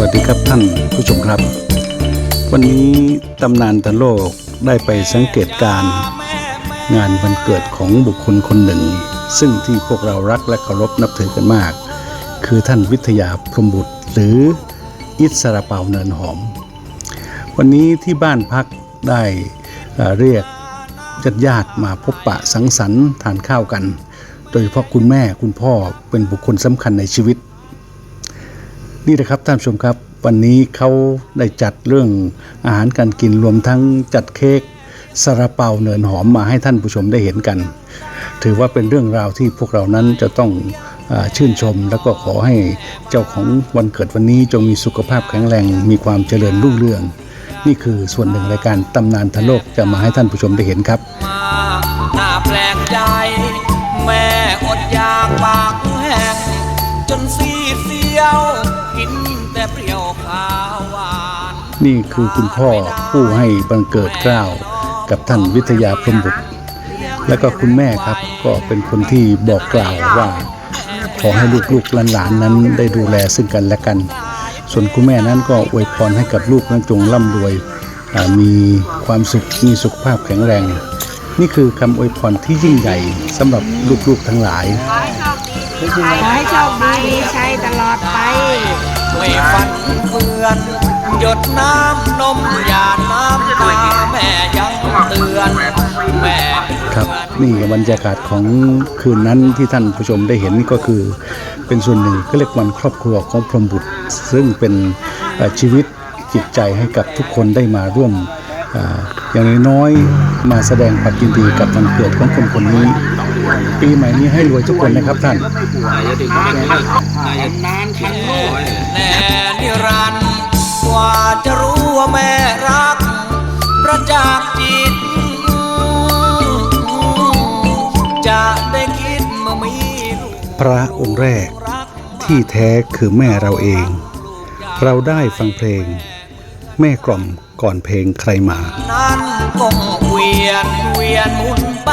วัสดีครับท่านผู้ชมครับ วันนี้ตำนานตะโลกได้ไปสังเกตการ งานวันเกิดของบุคคลคนหนึ่ง ซึ่งที่พวกเรารักและเคารพนับถือกันมาก คือท่านวิทยาพรมบุตร หรืออิสระเปาเนินหอม วันนี้ที่บ้านพักได้เรียกญาติญาติมาพบปะสังสรรค์ทานข้าวกัน โดยเฉพาะคุณแม่คุณพ่อเป็นบุคคลสำคัญในชีวิต นี่นะครับท่านผู้ชมครับ วันนี้เขาได้จัดเรื่องอาหารการกินรวมทั้งจัดเค้กซาลาเปาเนินหอมมาให้ท่านผู้ชมได้เห็นกัน ถือว่าเป็นเรื่องราวที่พวกเรานั้นจะต้องอชื่นชม แล้วก็ขอให้เจ้าของวันเกิดวันนี้จงมีสุขภาพแข็งแรงมีความเจริญรุ่งเรือง นี่คือส่วนหนึ่งรายการตำนานทะโลกจะมาให้ท่านผู้ชมได้เห็นครับ นี่คือคุณพ่อผู้ให้บังเกิดเกล้าวกับท่านวิทยาพรหมบุตร และก็คุณแม่ครับก็เป็นคนที่บอกกล่าวว่า ขอให้ลูกๆหลานๆนั้นได้ดูแลซึ่งกันและกัน ส่วนคุณแม่นั้นก็อวยพรให้กับลูกนั้นจงร่ำรวยอ่ามีความสุขมีสุขภาพแข็งแรง นี่คือคำอวยพรที่ยิ่งใหญ่สำหรับลูกๆทั้งหลายขอให้โชคดีมีชัยตลอดไปไม่ฟันเฟือน หยดน้ำนมหยาดน้ำตาแม่ยังเตือนแม่ครับนี่บรรยากาศของคืนนั้นที่ท่านผู้ชมได้เห็นนี่ก็คือเป็นส่วนหนึ่งก็เรียกวันครอบครัวของพรหมบุตร ซึ่งเป็นเอ่อชีวิตจิตใจให้กับทุกคนได้มาร่วมอ่าอย่างน้อยๆมาแสดงความยินดีกับวันเกิดของคนคนนี้ ปีใหม่นี้ให้รวยทุกคนนะครับท่านแน่นิรันดร์ พระองค์แรก ที่แท้คือแม่เราเอง เราได้ฟังเพลง แม่กล่อมก่อนเพลงใครมา นั้นกงเวียนเวียนหมุนไป